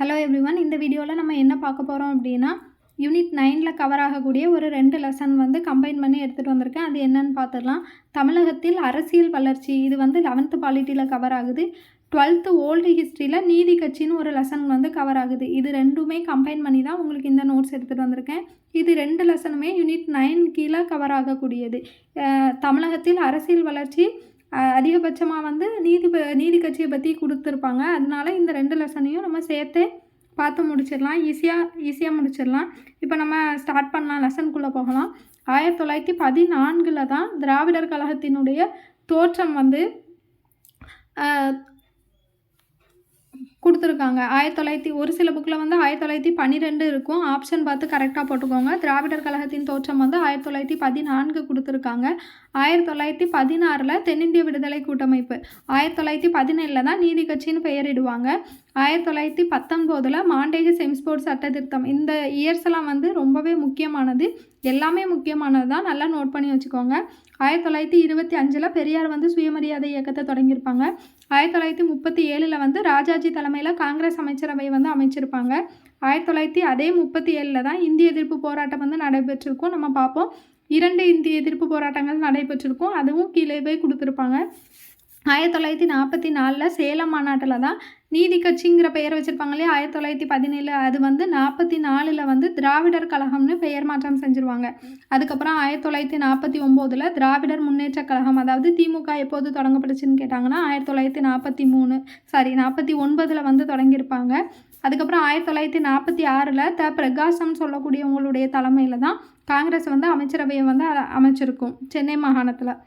Hello everyone இந்த வீடியோவில் நம்ம என்ன பார்க்க போகிறோம் அப்படின்னா யூனிட் நைனில் கவர் ஆகக்கூடிய ஒரு ரெண்டு லெசன் வந்து கம்பைன் பண்ணி எடுத்துகிட்டு வந்திருக்கேன். அது என்னன்னு பார்த்துடலாம். தமிழகத்தில் அரசியல் வளர்ச்சி இது வந்து லெவன்த்து பாலிட்டியில் கவர் ஆகுது. டுவெல்த்து ஓல்டு ஹிஸ்ட்ரியில் நீதி கட்சின்னு ஒரு லெசன் வந்து கவர் ஆகுது. இது ரெண்டுமே கம்பைன் பண்ணி தான் உங்களுக்கு இந்த நோட்ஸ் எடுத்துகிட்டு வந்திருக்கேன். இது ரெண்டு லெசனுமே யூனிட் நைன் கீழே கவர் ஆகக்கூடியது. தமிழகத்தில் அரசியல் வளர்ச்சி அதிகபட்சமாக வந்து நீதி ப- நீதி கட்சியை பற்றி கொடுத்துருப்பாங்க. அதனால இந்த ரெண்டு லெசனையும் நம்ம சேர்த்தே பார்த்து முடிச்சிடலாம். ஈஸியாக ஈஸியாக முடிச்சிடலாம். இப்போ நம்ம ஸ்டார்ட் பண்ணலாம். லெசனுக்குள்ளே போகலாம். ஆயிரத்தி தொள்ளாயிரத்தி பதினான்கில் தான் திராவிடர் கழகத்தினுடைய தோற்றம் வந்து கொடுத்துருக்காங்க. ஆயிரத்தி தொள்ளாயிரத்தி ஒரு சில புக்கில் வந்து ஆயிரத்தி தொள்ளாயிரத்தி பன்னிரெண்டு இருக்கும். ஆப்ஷன் பார்த்து கரெக்டாக போட்டுக்கோங்க. திராவிடர் கழகத்தின் தோற்றம் வந்து ஆயிரத்தி தொள்ளாயிரத்தி பதினான்கு கொடுத்துருக்காங்க. ஆயிரத்தி தொள்ளாயிரத்தி பதினாறில் தென்னிந்திய விடுதலை கூட்டமைப்பு. ஆயிரத்தி தொள்ளாயிரத்தி பதினேழில் தான் நீதி கட்சின்னு பெயரிடுவாங்க. ஆயிரத்தி தொள்ளாயிரத்தி பத்தொம்போதில் மாண்டேக செம்ஸ்போர்ட் சட்ட திருத்தம் இந்த இயர்ஸ் எல்லாம் வந்து ரொம்பவே முக்கியமானது. எல்லாமே முக்கியமானது தான். நல்லா நோட் பண்ணி வச்சுக்கோங்க. ஆயிரத்தி தொள்ளாயிரத்தி இருபத்தி அஞ்சில் பெரியார் வந்து சுயமரியாதை இயக்கத்தை தொடங்கியிருப்பாங்க. ஆயிரத்தி தொள்ளாயிரத்தி முப்பத்தி ஏழில் வந்து ராஜாஜி தலைமையில் காங்கிரஸ் அமைச்சரவை வந்து அமைச்சிருப்பாங்க. ஆயிரத்தி தொள்ளாயிரத்தி அதே முப்பத்தி ஏழில் தான் இந்திய எதிர்ப்பு போராட்டம் வந்து நடைபெற்றிருக்கும். நம்ம பார்ப்போம். இரண்டு இந்திய எதிர்ப்பு போராட்டங்கள் நடைபெற்றிருக்கும். அதுவும் கீழே போய் கொடுத்துருப்பாங்க. ஆயிரத்தி தொள்ளாயிரத்தி நாற்பத்தி நாலில் சேலம் மாநாட்டில் தான் நீதி கட்சிங்கிற பெயர் வச்சுருப்பாங்க இல்லையா ஆயிரத்தி தொள்ளாயிரத்தி பதினேழு. அது வந்து நாற்பத்தி நாலில் வந்து திராவிடர் கழகம்னு பெயர் மாற்றம் செஞ்சுருவாங்க. அதுக்கப்புறம் ஆயிரத்தி தொள்ளாயிரத்தி நாற்பத்தி ஒம்போதில் திராவிடர் முன்னேற்ற கழகம் அதாவது திமுக எப்போது தொடங்கப்பட்டுச்சுன்னு கேட்டாங்கன்னா ஆயிரத்தி தொள்ளாயிரத்தி நாற்பத்தி மூணு சாரி நாற்பத்தி ஒன்பதில் வந்து தொடங்கியிருப்பாங்க. அதுக்கப்புறம் ஆயிரத்தி தொள்ளாயிரத்தி நாற்பத்தி ஆறில் த பிரகாசம் சொல்லக்கூடியவங்களுடைய தலைமையில் தான் காங்கிரஸ் வந்து அமைச்சரவையை வந்து அமைச்சிருக்கும் சென்னை மாகாணத்தில்.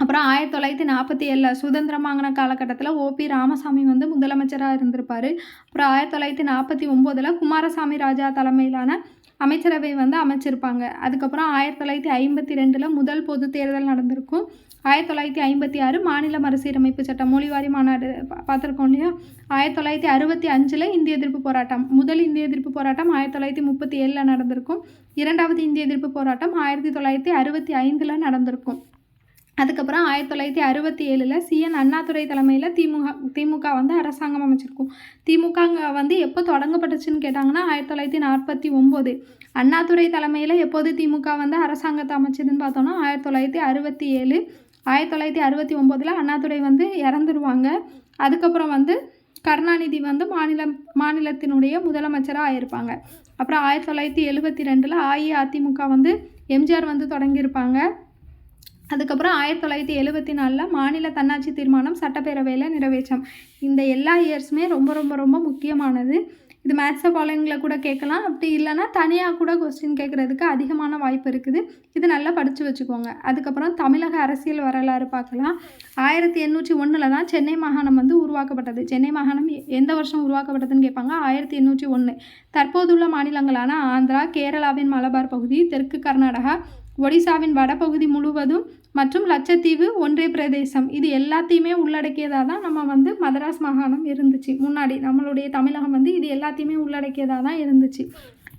அப்புறம் ஆயிரத்தி தொள்ளாயிரத்தி நாற்பத்தி ஏழில் சுதந்திரம் வாங்கின காலகட்டத்தில் ஓபி ராமசாமி வந்து முதலமைச்சராக இருந்திருப்பார். அப்புறம் ஆயிரத்தி தொள்ளாயிரத்தி நாற்பத்தி ஒம்போதில் குமாரசாமி ராஜா தலைமையிலான அமைச்சரவை வந்து அமைச்சிருப்பாங்க. அதுக்கப்புறம் ஆயிரத்தி தொள்ளாயிரத்தி ஐம்பத்தி ரெண்டில் முதல் பொது தேர்தல் நடந்திருக்கும். ஆயிரத்தி தொள்ளாயிரத்தி ஐம்பத்தி ஆறு மாநில மறுசீரமைப்பு சட்டம் மொழிவாரி மாநாடு பார்த்துருக்கோம் இல்லையா? ஆயிரத்தி தொள்ளாயிரத்தி அறுபத்தி அஞ்சில் இந்திய எதிர்ப்பு போராட்டம். முதல் இந்திய எதிர்ப்பு போராட்டம் ஆயிரத்தி தொள்ளாயிரத்தி முப்பத்தி ஏழில் நடந்திருக்கும். இரண்டாவது இந்திய எதிர்ப்பு போராட்டம் ஆயிரத்தி தொள்ளாயிரத்தி அறுபத்தி ஐந்தில் நடந்திருக்கும். அதுக்கப்புறம் ஆயிரத்தி தொள்ளாயிரத்தி அறுபத்தி ஏழில் சிஎன் அண்ணாதுரை தலைமையில் திமுக திமுக வந்து அரசாங்கம் அமைச்சிருக்கும். திமுக வந்து எப்போ தொடங்கப்பட்டுச்சுன்னு கேட்டாங்கன்னா ஆயிரத்தி தொள்ளாயிரத்தி நாற்பத்தி ஒம்பது. அண்ணாதுரை தலைமையில் எப்போது திமுக வந்து அரசாங்கத்தை அமைச்சதுன்னு பார்த்தோன்னா ஆயிரத்தி தொள்ளாயிரத்தி அறுபத்தி ஏழு ஆயிரத்தி தொள்ளாயிரத்தி அறுபத்தி ஒம்போதில் அண்ணாதுரை வந்து இறந்துருவாங்க. அதுக்கப்புறம் வந்து கருணாநிதி வந்து மாநிலம் மாநிலத்தினுடைய முதலமைச்சராக ஆயிருப்பாங்க. அப்புறம் ஆயிரத்தி தொள்ளாயிரத்தி எழுபத்தி ரெண்டில் அஇஅதிமுக வந்து எம்ஜிஆர் வந்து தொடங்கியிருப்பாங்க. அதுக்கப்புறம் ஆயிரத்தி தொள்ளாயிரத்தி எழுபத்தி நாலில் மாநில தன்னாட்சி தீர்மானம் சட்டப்பேரவையில் நிறைவேற்றம். இந்த எல்லா இயர்ஸுமே ரொம்ப ரொம்ப ரொம்ப முக்கியமானது. இது மேத்ஸை ஃபாலோயிங்கில் கூட கேட்கலாம். அப்படி இல்லைன்னா தனியாக கூட கொஸ்டின் கேட்குறதுக்கு அதிகமான வாய்ப்பு இருக்குது. இது நல்லா படித்து வச்சுக்கோங்க. அதுக்கப்புறம் தமிழக அரசியல் வரலாறு பார்க்கலாம். ஆயிரத்தி எண்ணூற்றி ஒன்றில் தான் சென்னை மாகாணம் வந்து உருவாக்கப்பட்டது. சென்னை மாகாணம் எந்த வருஷம் உருவாக்கப்பட்டதுன்னு கேட்பாங்க? ஆயிரத்தி எண்ணூற்றி ஒன்று தற்போதுள்ள மாநிலங்களான ஆந்திரா கேரளாவின் மலபார் பகுதி தெற்கு கர்நாடகா ஒடிசாவின் வடபகுதி முழுவதும் மற்றும் லட்சத்தீவு ஒன்றிய பிரதேசம். இது எல்லாத்தையுமே உள்ளடக்கியதாக தான் நம்ம வந்து மதராஸ் மாகாணம் இருந்துச்சு. முன்னாடி நம்மளுடைய தமிழகம் வந்து இது எல்லாத்தையுமே உள்ளடக்கியதாக தான் இருந்துச்சு.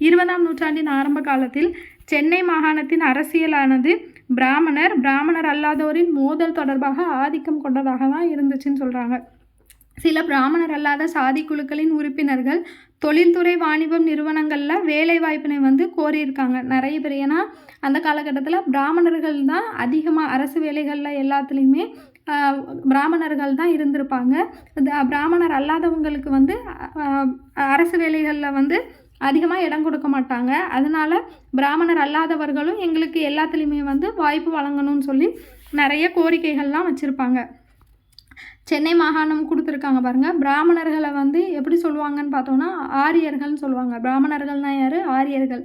இருபதாம் நூற்றாண்டின் ஆரம்ப காலத்தில் சென்னை மாகாணத்தின் அரசியலானது பிராமணர் பிராமணர் அல்லாதோரின் மோதல் தொடர்பாக ஆதிக்கம் கொண்டதாக தான் இருந்துச்சுன்னு சொல்கிறாங்க சில பிராமணர் அல்லாத சாதி குழுக்களின் உறுப்பினர்கள் தொழில்துறை வாணிபம் நிறுவனங்களில் வேலை வாய்ப்பினை வந்து கோரியிருக்காங்க. நிறைய பேர். ஏன்னா அந்த காலகட்டத்தில் பிராமணர்கள் தான் அதிகமாக அரசு வேலைகளில் எல்லாத்துலேயுமே பிராமணர்கள் தான் இருந்திருப்பாங்க. பிராமணர் அல்லாதவங்களுக்கு வந்து அரசு வேலைகளில் வந்து அதிகமாக இடம் கொடுக்க மாட்டாங்க. அதனால பிராமணர் அல்லாதவர்களும் எங்களுக்கு எல்லாத்துலேயுமே வந்து வாய்ப்பு வழங்கணும்னு சொல்லி நிறைய கோரிக்கைகள்லாம் வச்சுருப்பாங்க. சென்னை மாகாணம் கொடுத்துருக்காங்க பாருங்க. பிராமணர்களை வந்து எப்படி சொல்லுவாங்கன்னு பார்த்தோம்னா ஆரியர்கள்னு சொல்லுவாங்க. பிராமணர்கள்னா யார்? ஆரியர்கள்.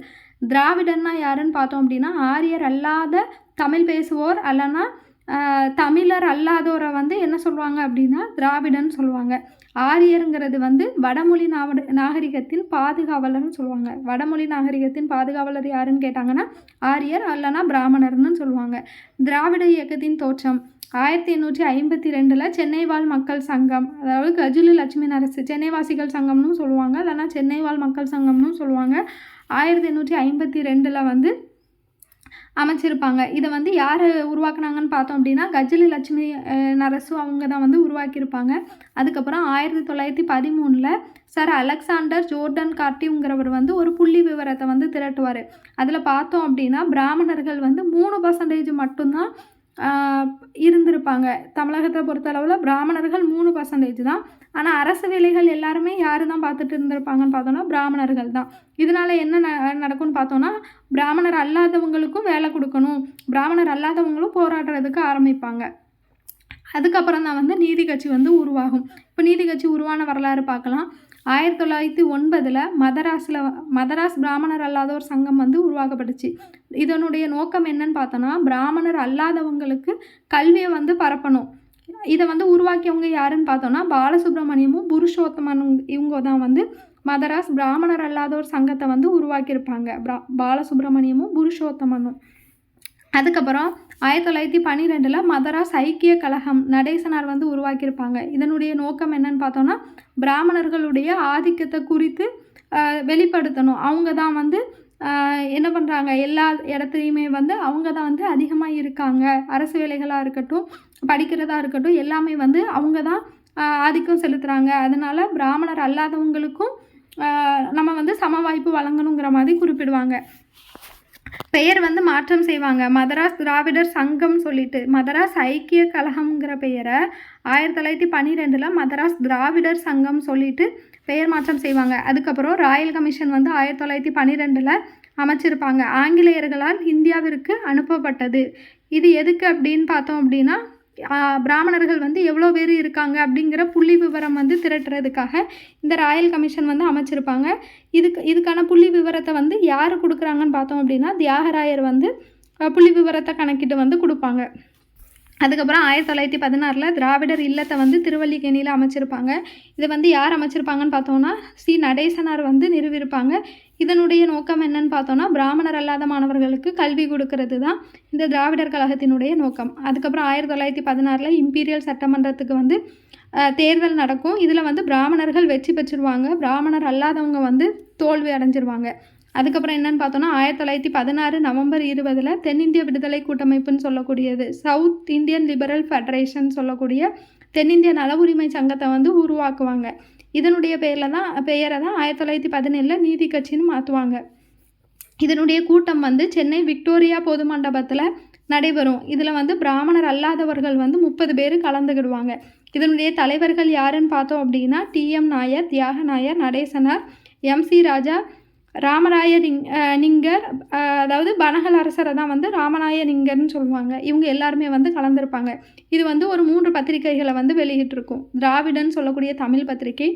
திராவிடர்னால் யாருன்னு பார்த்தோம் அப்படின்னா ஆரியர் அல்லாத தமிழ் பேசுவோர் அல்லனா தமிழர் அல்லாதோரை வந்து என்ன சொல்லுவாங்க அப்படின்னா திராவிடன்னு சொல்லுவாங்க. ஆரியருங்கிறது வந்து வடமொழி நாவட நாகரிகத்தின் பாதுகாவலர்னு சொல்லுவாங்க. வடமொழி நாகரிகத்தின் பாதுகாவலர் யாருன்னு கேட்டாங்கன்னா ஆரியர் அல்லனா பிராமணர்னு சொல்லுவாங்க. திராவிட இயக்கத்தின் தோற்றம். ஆயிரத்தி எண்ணூற்றி ஐம்பத்தி ரெண்டில் சென்னை வாழ் மக்கள் சங்கம் அதாவது கஜிலு லட்சுமி நரசு சென்னை வாசிகள் சங்கம்னு சொல்லுவாங்க. இல்லைன்னா சென்னை வாழ் மக்கள் சங்கம்னு சொல்லுவாங்க. ஆயிரத்தி எண்ணூற்றி ஐம்பத்தி ரெண்டில் வந்து அமைச்சிருப்பாங்க. இதை வந்து யார் உருவாக்குனாங்கன்னு பார்த்தோம் அப்படின்னா கஜலி லட்சுமி நரசு அவங்க தான் வந்து உருவாக்கியிருப்பாங்க. அதுக்கப்புறம் ஆயிரத்தி தொள்ளாயிரத்தி பதிமூணில் சார் அலெக்சாண்டர் ஜோர்டன் கார்டிங்கிறவர் வந்து ஒரு புள்ளி விவரத்தை வந்து திரட்டுவார். அதில் பார்த்தோம் அப்படின்னா பிராமணர்கள் வந்து மூணு பர்சன்டேஜ் மட்டும்தான் இருந்திருப்பாங்க. தமிழகத்தை பொறுத்தளவில் பிராமணர்கள் மூணு பர்சன்டேஜ் தான். ஆனால் அரசு வேலைகள் எல்லாருமே யார் தான் பார்த்துட்டு இருந்திருப்பாங்கன்னு பார்த்தோன்னா பிராமணர்கள் தான். இதனால என்ன ந- நடக்கும்னு பார்த்தோன்னா பிராமணர் அல்லாதவங்களுக்கும் வேலை கொடுக்கணும். பிராமணர் அல்லாதவங்களும் போராடுறதுக்கு ஆரம்பிப்பாங்க. அதுக்கப்புறம் தான் வந்து நீதி கட்சி வந்து உருவாகும். இப்போ நீதி கட்சி உருவான வரலாறு பார்க்கலாம். ஆயிரத்தி தொள்ளாயிரத்தி ஒன்பதில் மதராஸில் மதராஸ் பிராமணர் அல்லாதோர் சங்கம் வந்து உருவாக்கப்பட்டுச்சு. இதனுடைய நோக்கம் என்னன்னு பார்த்தோன்னா பிராமணர் அல்லாதவங்களுக்கு கல்வியை வந்து பரப்பணும். இதை வந்து உருவாக்கியவங்க யாருன்னு பார்த்தோன்னா பாலசுப்ரமணியமும் புருஷோத்தமனும் இவங்க தான் வந்து மதராஸ் பிராமணர் அல்லாதோர் சங்கத்தை வந்து உருவாக்கியிருப்பாங்க. பிரா பாலசுப்ரமணியமும் புருஷோத்தமனும். அதுக்கப்புறம் ஆயிரத்தி தொள்ளாயிரத்தி பன்னிரெண்டில் மதராஸ் ஐக்கிய கழகம் நடேசனார் வந்து உருவாக்கியிருப்பாங்க. இதனுடைய நோக்கம் என்னன்னு பார்த்தோன்னா பிராமணர்களுடைய ஆதிக்கத்தை குறித்து வெளிப்படுத்தணும். அவங்க தான் வந்து என்ன பண்ணுறாங்க எல்லா இடத்துலையுமே வந்து அவங்க தான் வந்து அதிகமாக இருக்காங்க. அரசு வேலைகளாக இருக்கட்டும் படிக்கிறதா இருக்கட்டும் எல்லாமே வந்து அவங்க தான் ஆதிக்கம் செலுத்துகிறாங்க அதனால பிராமணர் அல்லாதவங்களுக்கும் நம்ம வந்து சம வாய்ப்பு வழங்கணுங்கிற மாதிரி குறிப்பிடுவாங்க. பெயர் வந்து மாற்றம் செய்வாங்க. மதராஸ் திராவிடர் சங்கம் சொல்லிட்டு மதராஸ் ஐக்கிய கழகம்ங்கிற பெயரை ஆயிரத்தி தொள்ளாயிரத்தி பன்னிரெண்டில் மதராஸ் திராவிடர் சங்கம் சொல்லிட்டு பெயர் மாற்றம் செய்வாங்க. அதுக்கப்புறம் ராயல் கமிஷன் வந்து ஆயிரத்தி தொள்ளாயிரத்தி பன்னிரெண்டில் அமைச்சிருப்பாங்க. ஆங்கிலேயர்களால் இந்தியாவிற்கு அனுப்பப்பட்டது. இது எதுக்கு அப்படின்னு பார்த்தோம் அப்படின்னா பிராமணர்கள் வந்து எவ்வளோ பேர் இருக்காங்க அப்படிங்கிற புள்ளி விவரம் வந்து திரட்டுறதுக்காக இந்த ராயல் கமிஷன் வந்து அமைச்சிருப்பாங்க. இதுக்கு இதுக்கான புள்ளி விவரத்தை வந்து யார் கொடுக்குறாங்கன்னு பார்த்தோம் அப்படின்னா தியாகராயர் வந்து புள்ளி விவரத்தை கணக்கிட்டு வந்து கொடுப்பாங்க. அதுக்கப்புறம் ஆயிரத்தி தொள்ளாயிரத்தி பதினாறில் திராவிடர் இல்லத்தை வந்து திருவல்லிக்கேணியில் அமைச்சிருப்பாங்க. இதை வந்து யார் அமைச்சிருப்பாங்கன்னு பார்த்தோம்னா சி. நடேசனார் வந்து நிறுவிருப்பாங்க இதனுடைய நோக்கம் என்னன்னு பார்த்தோம்னா பிராமணர் அல்லாத மாணவர்களுக்கு கல்வி கொடுக்கறது தான் இந்த திராவிடர் கழகத்தினுடைய நோக்கம். அதுக்கப்புறம் ஆயிரத்தி தொள்ளாயிரத்தி பதினாறில் இம்பீரியல் சட்டமன்றத்துக்கு வந்து தேர்தல் நடக்கும். இதில் வந்து பிராமணர்கள் வெற்றி பெற்றுருவாங்க. பிராமணர் அல்லாதவங்க வந்து தோல்வி அடைஞ்சிருவாங்க. அதுக்கப்புறம் என்னன்னு பார்த்தோன்னா ஆயிரத்தி தொள்ளாயிரத்தி பதினாறு நவம்பர் இருபதில் தென்னிந்திய விடுதலை கூட்டமைப்புன்னு சொல்லக்கூடியது சவுத் இந்தியன் லிபரல் ஃபெடரேஷன் சொல்லக்கூடிய தென்னிந்திய நல உரிமை சங்கத்தை வந்து உருவாக்குவாங்க. இதனுடைய பெயரில் தான் பெயரை தான் ஆயிரத்தி தொள்ளாயிரத்தி பதினேழில் நீதி கட்சின்னு மாற்றுவாங்க இதனுடைய கூட்டம் வந்து சென்னை விக்டோரியா பொது மண்டபத்தில் நடைபெறும். இதில் வந்து பிராமணர் அல்லாதவர்கள் வந்து முப்பது பேர் கலந்துக்கிடுவாங்க இதனுடைய தலைவர்கள் யாருன்னு பார்த்தோம் அப்படின்னா டிஎம் நாயர் தியாக நாயர் நடேசனார் எம்சி ராஜா ராமராய நிங்கர் அதாவது பனகல் அரசரை தான் வந்து ராமராய நிங்கர்னு சொல்லுவாங்க. இவங்க எல்லாருமே வந்து கலந்துருப்பாங்க. இது வந்து ஒரு மூன்று பத்திரிகைகளை வந்து வெளியிட்டிருக்கும். திராவிடன் சொல்லக்கூடிய தமிழ் பத்திரிகை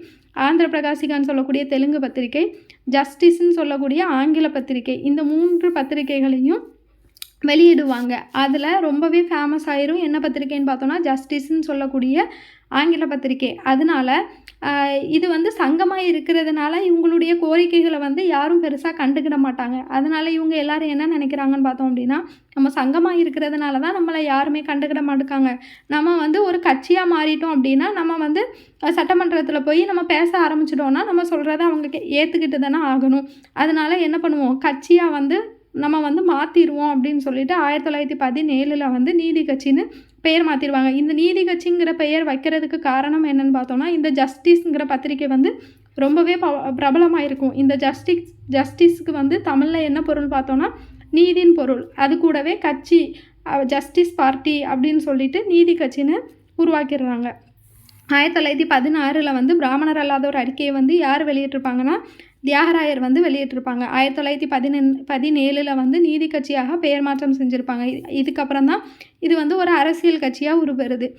ஆந்திர பிரகாசிகான்னு சொல்லக்கூடிய தெலுங்கு பத்திரிகை ஜஸ்டிஸ்ன்னு சொல்லக்கூடிய ஆங்கில பத்திரிகை இந்த மூன்று பத்திரிகைகளையும் வெளியிடுவாங்க. அதில் ரொம்பவே ஃபேமஸ் ஆயிரும். என்ன பத்திரிக்கைன்னு பார்த்தோன்னா ஜஸ்டிஸ்ன்னு சொல்லக்கூடிய ஆங்கில பத்திரிகை. அதனால இது வந்து சங்கமாக இருக்கிறதுனால இவங்களுடைய கோரிக்கைகளை வந்து யாரும் பெருசாக கண்டுக்கிட மாட்டாங்க. அதனால இவங்க எல்லாரும் என்ன நினைக்கிறாங்கன்னு பார்த்தோம் அப்படின்னா நம்ம சங்கமாக இருக்கிறதுனால தான் நம்மளை யாருமே கண்டுக்கிட மாட்டுக்காங்க. நம்ம வந்து ஒரு கட்சியாக மாறிட்டோம் அப்படின்னா நம்ம வந்து சட்டமன்றத்தில் போய் நம்ம பேச ஆரம்பிச்சிட்டோம்னா நம்ம சொல்கிறத அவங்க கே- ஏற்றுக்கிட்டு தானே ஆகணும். அதனால என்ன பண்ணுவோம்? கட்சியாக வந்து நம்ம வந்து மாற்றிடுவோம் அப்படின்னு சொல்லிட்டு ஆயிரத்தி தொள்ளாயிரத்தி பதினேழில் வந்து நீதி கட்சின்னு பெயர் மாற்றிடுவாங்க இந்த நீதி கட்சிங்கிற பெயர் வைக்கிறதுக்கு காரணம் என்னன்னு பார்த்தோம்னா இந்த ஜஸ்டிஸ்ங்கிற பத்திரிக்கை வந்து ரொம்பவே ப பிரபலமாக இருக்கும் இந்த ஜஸ்டிஸ் ஜஸ்டிஸ்க்கு வந்து தமிழில் என்ன பொருள் பார்த்தோம்னா நீதின் பொருள். அது கூடவே கட்சி ஜஸ்டிஸ் பார்ட்டி அப்படின்னு சொல்லிட்டு நீதி கட்சின்னு உருவாக்கிடுறாங்க. ஆயிரத்தி தொள்ளாயிரத்தி பதினாறில் வந்து பிராமணர் அல்லாத ஒரு அறிக்கையை வந்து யார் வெளியிட்டிருப்பாங்கன்னா தியாகராயர் வந்து வெளியிட்டிருப்பாங்க. ஆயிரத்தி தொள்ளாயிரத்தி பதினெண் பதினேழில் வந்து நீதி கட்சியாக பெயர் மாற்றம் செஞ்சுருப்பாங்க. இதுக்கப்புறம் தான் இது வந்து ஒரு அரசியல் கட்சியாக உருவருது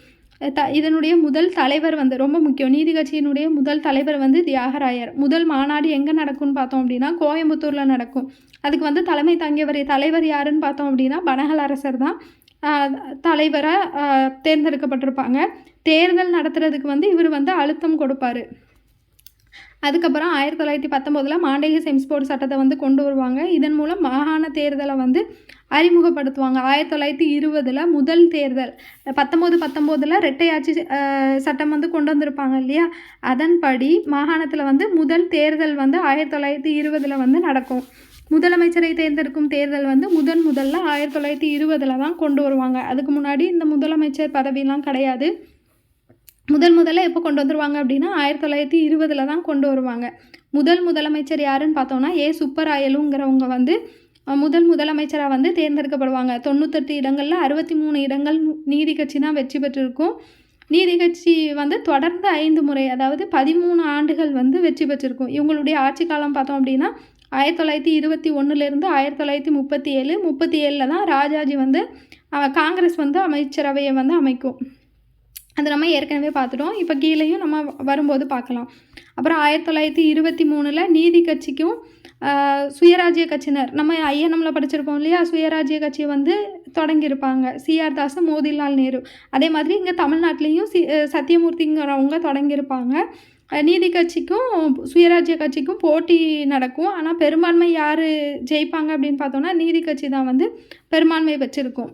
த இதனுடைய முதல் தலைவர் வந்து ரொம்ப முக்கியம். நீதி கட்சியினுடைய முதல் தலைவர் வந்து தியாகராயர். முதல் மாநாடு எங்கே நடக்கும்னு பார்த்தோம் அப்படின்னா கோயம்புத்தூரில் நடக்கும். அதுக்கு வந்து தலைமை தாங்கியவர் தலைவர் யாருன்னு பார்த்தோம் அப்படின்னா பனகல் அரசர் தான். தலைவராக தேர்ந்தெடுக்கப்பட்டிருப்பாங்க. தேர்தல் நடத்துறதுக்கு வந்து இவர் வந்து அழுத்தம் கொடுப்பாரு. அதுக்கப்புறம் ஆயிரத்தி தொள்ளாயிரத்தி பத்தொம்போதில் மாண்டேக செம்ஸ்போர்ட் சட்டத்தை வந்து கொண்டு வருவாங்க. இதன் மூலம் மாகாண தேர்தலை வந்து அறிமுகப்படுத்துவாங்க. ஆயிரத்தி தொள்ளாயிரத்தி இருபதில் முதல் தேர்தல் பத்தொம்போது பத்தொம்போதில் ரெட்டையாட்சி சட்டம் வந்து கொண்டு வந்திருப்பாங்க இல்லையா? அதன்படி மாகாணத்தில் வந்து முதல் தேர்தல் வந்து ஆயிரத்தி தொள்ளாயிரத்தி இருபதில் வந்து நடக்கும். முதலமைச்சரை தேர்ந்தெடுக்கும் தேர்தல் வந்து முதன் முதல்ல ஆயிரத்தி தொள்ளாயிரத்தி இருபதில் தான் கொண்டு வருவாங்க. அதுக்கு முன்னாடி இந்த முதலமைச்சர் பதவியெலாம் கிடையாது. முதல் முதல்ல எப்போ கொண்டு வந்துருவாங்க அப்படின்னா ஆயிரத்தி தொள்ளாயிரத்தி இருபதில் தான் கொண்டு வருவாங்க. முதல் முதலமைச்சர் யாருன்னு பார்த்தோம்னா ஏ. சுப்பராயலுங்கிறவங்க வந்து முதல் முதலமைச்சராக வந்து தேர்ந்தெடுக்கப்படுவாங்க. தொண்ணூத்தெட்டு இடங்களில் அறுபத்தி மூணு இடங்கள் நீதி கட்சி தான் வெற்றி பெற்றிருக்கும். நீதி கட்சி வந்து தொடர்ந்து ஐந்து முறை அதாவது பதிமூணு ஆண்டுகள் வந்து வெற்றி பெற்றிருக்கும். இவங்களுடைய ஆட்சி காலம் பார்த்தோம் அப்படின்னா ஆயிரத்தி தொள்ளாயிரத்தி இருபத்தி ஒன்றுலேருந்து ஆயிரத்தி தொள்ளாயிரத்தி முப்பத்தி ஏழு முப்பத்தி ஏழில் தான் ராஜாஜி வந்து காங்கிரஸ் வந்து அமைச்சரவையை வந்து அமைக்கும். அது நம்ம ஏற்கனவே பார்த்துட்டோம். இப்போ கீழேயும் நம்ம வரும்போது பார்க்கலாம். அப்புறம் ஆயிரத்தி தொள்ளாயிரத்தி இருபத்தி மூணில் நீதி கட்சிக்கும் சுயராஜ்ய கட்சியினர் நம்ம ஐஎன்எம்ல படிச்சிருப்போம் இல்லையா? சுயராஜ்ய கட்சியை வந்து தொடங்கியிருப்பாங்க. சிஆர் தாஸ் மோதிலால் நேரு. அதே மாதிரி இங்கே தமிழ்நாட்டிலையும் சி சத்தியமூர்த்திங்கிறவங்க தொடங்கியிருப்பாங்க. நீதி கட்சிக்கும் சுயராஜ்ய கட்சிக்கும் போட்டி நடக்கும். ஆனால் பெரும்பான்மை யார் ஜெயிப்பாங்க அப்படின்னு பார்த்தோன்னா நீதி கட்சி தான் வந்து பெரும்பான்மை வச்சுருக்கும்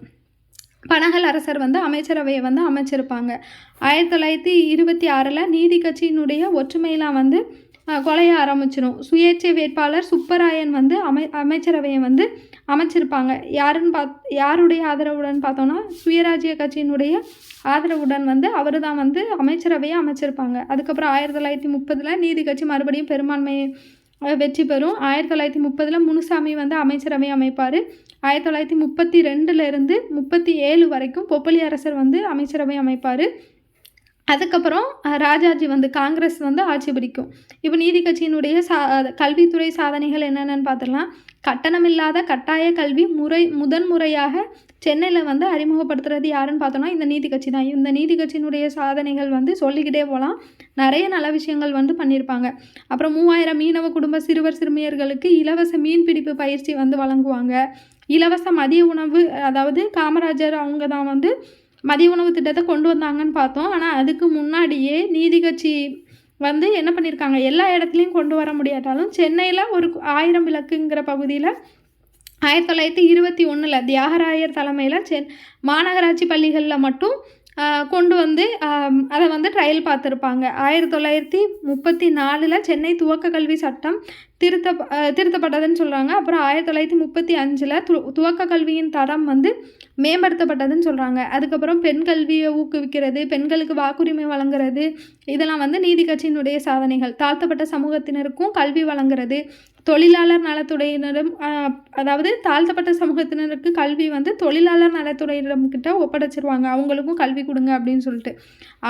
பனகல் அரசர் வந்து அமைச்சரவையை வந்து அமைச்சிருப்பாங்க. ஆயிரத்தி தொள்ளாயிரத்தி இருபத்தி ஆறில் நீதி கட்சியினுடைய ஒற்றுமையெல்லாம் வந்து கொலைய ஆரம்பிச்சிடும் சுயேட்சை வேட்பாளர் சுப்பராயன் வந்து அமை அமைச்சரவையை வந்து அமைச்சிருப்பாங்க. யாருன்னு பாத் யாருடைய ஆதரவுடன் பார்த்தோன்னா சுயராஜ்ய கட்சியினுடைய ஆதரவுடன் வந்து அவர் தான் வந்து அமைச்சரவையை அமைச்சிருப்பாங்க. அதுக்கப்புறம் ஆயிரத்தி தொள்ளாயிரத்தி முப்பதில் நீதி கட்சி மறுபடியும் பெரும்பான்மையை வெற்றி பெறும். ஆயிரத்தி தொள்ளாயிரத்தி முப்பதில் முனுசாமி வந்து அமைச்சரவை அமைப்பார். ஆயிரத்தி தொள்ளாயிரத்தி முப்பத்தி ரெண்டுலேருந்து முப்பத்தி ஏழு வரைக்கும் பொப்பலி அரசர் வந்து அமைச்சரவை அமைப்பார். அதுக்கப்புறம் ராஜாஜி வந்து காங்கிரஸ் வந்து ஆட்சி பிடிக்கும். இப்போ நீதி கட்சியினுடைய சா கல்வித்துறை சாதனைகள் என்னென்னு பார்த்துடலாம் கட்டணமில்லாத கட்டாய கல்வி முறை முதன் முறையாக சென்னையில் வந்து அறிமுகப்படுத்துறது யாருன்னு பார்த்தோம்னா இந்த நீதி கட்சி தான். இந்த நீதி கட்சியினுடைய சாதனைகள் வந்து சொல்லிக்கிட்டே போகலாம் நிறைய நல்ல விஷயங்கள் வந்து பண்ணியிருப்பாங்க அப்புறம் மூவாயிரம் மீனவ குடும்ப சிறுவர் சிறுமியர்களுக்கு இலவச மீன்பிடிப்பு பயிற்சி வந்து வழங்குவாங்க. இலவச மதிய உணவு அதாவது காமராஜர் அவங்க தான் வந்து மதிய உணவு திட்டத்தை கொண்டு வந்தாங்கன்னு பார்த்தோம். ஆனால் அதுக்கு முன்னாடியே நீதி கட்சி வந்து என்ன பண்ணியிருக்காங்க எல்லா இடத்துலையும் கொண்டு வர முடியாட்டாலும் சென்னையில் ஒரு ஆயிரம் விளக்குங்கிற பகுதியில் ஆயிரத்தி தொள்ளாயிரத்தி இருபத்தி ஒன்றில் தியாகராயர் தலைமையில் சென் மாநகராட்சி பள்ளிகளில் மட்டும் கொண்டு வந்து அதை வந்து ட்ரையல் பார்த்துருப்பாங்க. ஆயிரத்தி தொள்ளாயிரத்தி முப்பத்தி நாலில் சென்னை துவக்க கல்வி சட்டம் திருத்த திருத்தப்பட்டதுன்னு சொல்கிறாங்க அப்புறம் ஆயிரத்தி தொள்ளாயிரத்தி முப்பத்தி அஞ்சில் து துவக்க கல்வியின் தரம் வந்து மேம்படுத்தப்பட்டதுன்னு சொல்கிறாங்க அதுக்கப்புறம் பெண் கல்வியை ஊக்குவிக்கிறது பெண்களுக்கு வாக்குரிமை வழங்குறது இதெல்லாம் வந்து நீதி கட்சியினுடைய சாதனைகள். தாழ்த்தப்பட்ட சமூகத்தினருக்கும் கல்வி வழங்குறது. தொழிலாளர் நலத்துறையினரும் அதாவது தாழ்த்தப்பட்ட சமூகத்தினருக்கு கல்வி வந்து தொழிலாளர் நலத்துறையினரும் கிட்ட ஒப்படைச்சிருவாங்க. அவங்களுக்கும் கல்வி கொடுங்க அப்படின்னு சொல்லிட்டு.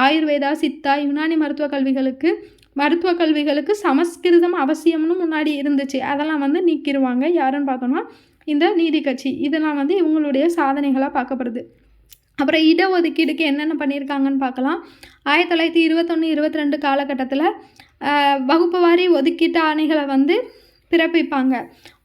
ஆயுர்வேதா சித்தா யுனானி மருத்துவ கல்விகளுக்கு மருத்துவ கல்விகளுக்கு சமஸ்கிருதம் அவசியம்னு முன்னாடி இருந்துச்சு. அதெல்லாம் வந்து நீக்கிடுவாங்க யாருன்னு பார்த்தோம்னா இந்த நீதி கட்சி. இதெல்லாம் வந்து இவங்களுடைய சாதனைகளாக பார்க்கப்படுது. அப்புறம் இடஒதுக்கீடுக்கு என்னென்ன பண்ணியிருக்காங்கன்னு பார்க்கலாம். ஆயிரத்தி தொள்ளாயிரத்தி இருபத்தொன்று இருபத்தி ரெண்டு காலகட்டத்தில் வகுப்பு வாரி ஒதுக்கீட்டு ஆணைகளை வந்து பிறப்பிப்பாங்க.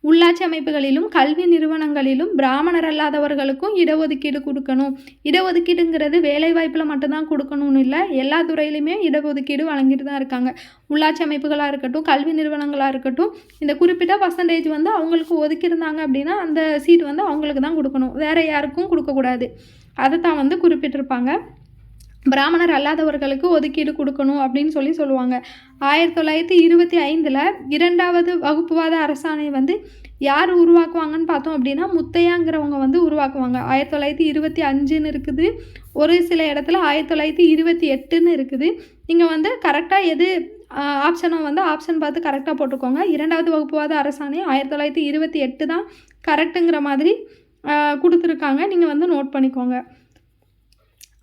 உள்ளாட்சி அமைப்புகளிலும் கல்வி நிறுவனங்களிலும் பிராமணர் அல்லாதவர்களுக்கும் இடஒதுக்கீடு கொடுக்கணும். இடஒதுக்கீடுங்கிறது வேலைவாய்ப்பில் மட்டும்தான் கொடுக்கணும்னு இல்லை எல்லா துறையிலுமே இடஒதுக்கீடு வழங்கிட்டு தான் இருக்காங்க. உள்ளாட்சி அமைப்புகளாக இருக்கட்டும் கல்வி நிறுவனங்களாக இருக்கட்டும் இந்த குறிப்பிட்ட பர்சன்டேஜ் வந்து அவங்களுக்கு ஒதுக்கியிருந்தாங்க அப்படின்னா அந்த சீட் வந்து அவங்களுக்கு தான் கொடுக்கணும். வேறு யாருக்கும் கொடுக்கக்கூடாது. அதை தான் வந்து குறிப்பிட்டிருப்பாங்க. பிராமணர் அல்லாதவர்களுக்கு ஒதுக்கீடு கொடுக்கணும் அப்படின்னு சொல்லி சொல்லுவாங்க. ஆயிரத்தி தொள்ளாயிரத்தி இருபத்தி ஐந்தில் இரண்டாவது வகுப்புவாத அரசாணை வந்து யார் உருவாக்குவாங்கன்னு பார்த்தோம் அப்படின்னா முத்தையாங்கிறவங்க வந்து உருவாக்குவாங்க. ஆயிரத்தி தொள்ளாயிரத்தி இருபத்தி அஞ்சுன்னு இருக்குது. ஒரு சில இடத்துல ஆயிரத்தி தொள்ளாயிரத்தி இருபத்தி எட்டுன்னு இருக்குது. நீங்கள் வந்து கரெக்டாக எது ஆப்ஷனை வந்து ஆப்ஷன் பார்த்து கரெக்டாக போட்டுக்கோங்க. இரண்டாவது வகுப்புவாத அரசாணை ஆயிரத்தி தொள்ளாயிரத்தி இருபத்தி எட்டு தான் கரெக்டுங்கிற மாதிரி கொடுத்துருக்காங்க. நீங்கள் வந்து நோட் பண்ணிக்கோங்க.